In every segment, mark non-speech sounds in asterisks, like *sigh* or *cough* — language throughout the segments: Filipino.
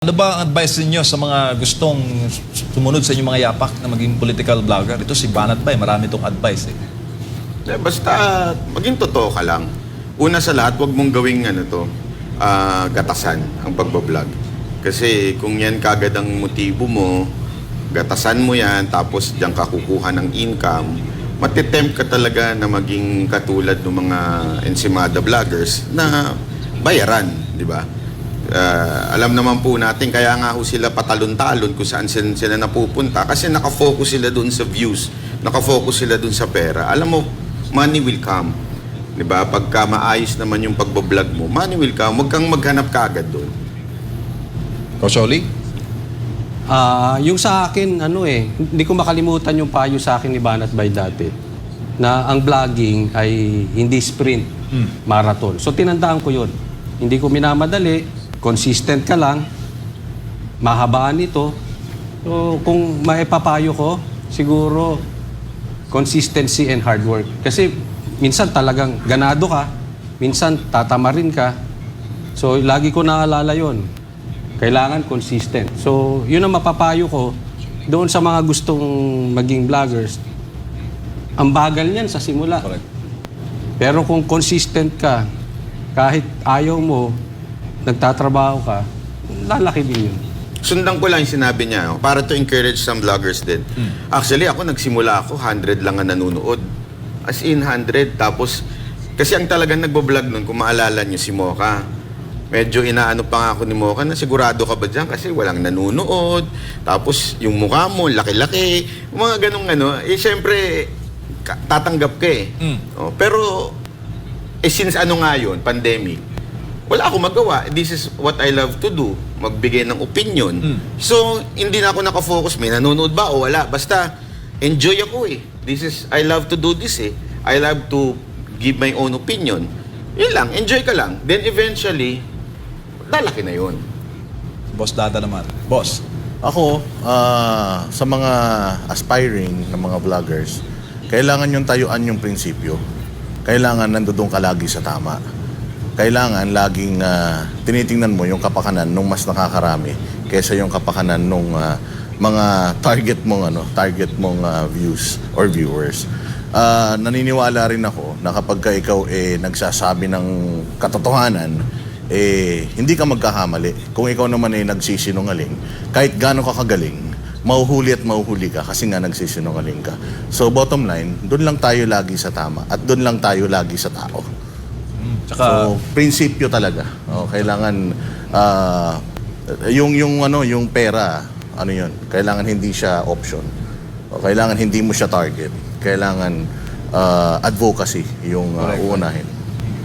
Ano ba ang advice ninyo sa mga gustong sumunod sa inyong mga yapak na maging political vlogger? Ito si Banat eh, marami itong advice eh. Eh, Basta maging totoo ka lang. Una sa lahat, wag mong gawing ano to, ah, gatasan ang pagbablog. Kasi kung yan kagad ang motibo mo, gatasan mo yan, tapos diyan ka kukuha ng income, matitempt ka talaga na maging katulad ng mga ensimada vloggers na bayaran, di ba? Ah, alam naman po natin, kaya nga ho sila patalon-talon kung saan sila, sila napupunta kasi nakafocus sila dun sa views, nakafocus sila dun sa pera. Alam mo, money will come. 'Di ba? Pagka maayos naman yung pagbablog mo, money will come. Huwag kang maghanap kaagad doon. Coach Oli? Ah, yung sa akin, ano eh, hindi ko makalimutan yung payo sa akin ni Banat Bay dati na ang vlogging ay hindi sprint, marathon. So tinandaan ko yun. Hindi ko minamadali, consistent ka lang, mahabaan ito. So kung maipapayo ko, siguro consistency and hard work. Kasi minsan talagang ganado ka, minsan tatamarin ka. So lagi ko naalala yon. Kailangan consistent. So yun ang mapapayo ko doon sa mga gustong maging vloggers. Ang bagal niyan sa simula. Correct. Pero kung consistent ka, kahit ayaw mo, nagtatrabaho ka, lalaki din yun. Sundan ko lang yung sinabi niya, oh, para to encourage some vloggers din. Actually, ako nagsimula ako, 100 lang ang nanonood. As in 100. Tapos, kasi ang talagang nagbablog nun, kung maalala niyo si Mocha, medyo inaano pa nga ako ni Mocha na sigurado ka ba dyan kasi walang nanonood. Tapos, yung mukha mo, laki-laki. Mga ganong ano. Eh, syempre, ka- tatanggap ka eh. Mm. Oh, pero, eh, since ano nga yun, pandemic, wala akong magawa. This is what I love to do. Magbigay ng opinion. Mm. So, hindi na ako nakafocus. May nanonood ba o wala? Basta, enjoy ako eh. This is, I love to do this eh. I love to give my own opinion. Yun lang, enjoy ka lang. Then eventually, lalaki na yun. Boss Dada naman. Boss. Ako, ah, sa mga aspiring na mga vloggers, kailangan yung tayuan yung prinsipyo. Kailangan nandoon ka lagi sa tama. Kailangan laging ah, tinitingnan mo yung kapakanan nung mas nakakarami kaysa yung kapakanan nung ah, mga target mong ano, target mong ah, views or viewers. Ah, naniniwala rin ako na kapag ka ikaw eh nagsasabi ng katotohanan, eh, hindi ka magkakamali. Kung ikaw naman ay nagsisinungaling, kahit gaano ka kagaling, mauhuli at mauhuli ka kasi nga nagsisinungaling ka. So bottom line, doon lang tayo lagi sa tama at doon lang tayo lagi sa tao. Tsaka, So, prinsipyo talaga. O, kailangan ah, yung yung ano, yung pera, ano 'yun? Kailangan hindi siya option. O, kailangan hindi mo siya target. Kailangan ah, advocacy yung Correct. uunahin.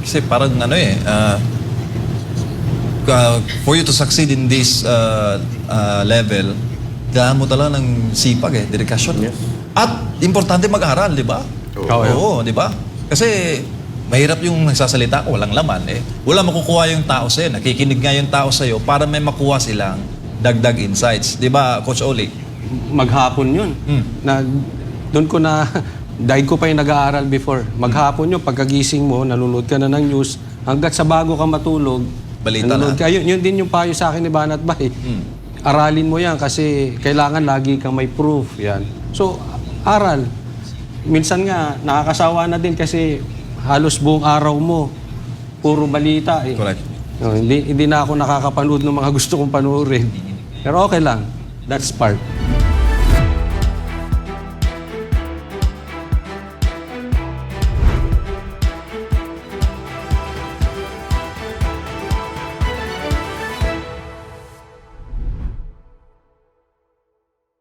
kasi parang ano eh, uh, uh, for you to succeed in this uh, uh, level, kailangan mo talaga ng sipag eh, dedikasyon. Yes. At importante mag-aral, di ba? Oo. Oo, Oo, di ba? Kasi mahirap yung nagsasalita ko, walang laman eh. Wala makukuha yung tao sa'yo. Nakikinig nga yung tao sa'yo para may makuha silang dagdag insights. Di ba, Coach Oli? Maghapon yun. Mm. Na, doon ko na, *laughs* dahil ko pa yung nag-aaral before. Maghapon yun, pagkagising mo, nanonood ka na ng news, hanggat sa bago ka matulog, Balita nanonood na. Ka. Yun, yun din yung payo sa akin ni Banat Bay. Aralin mo yan kasi kailangan lagi kang may proof. Yan. So, aral. Minsan nga, nakakasawa na din kasi halos buong araw mo, puro balita. Eh. Correct. No, hindi, hindi na ako nakakapanood ng mga *laughs* gusto kong panoorin. Pero okay lang. That's part.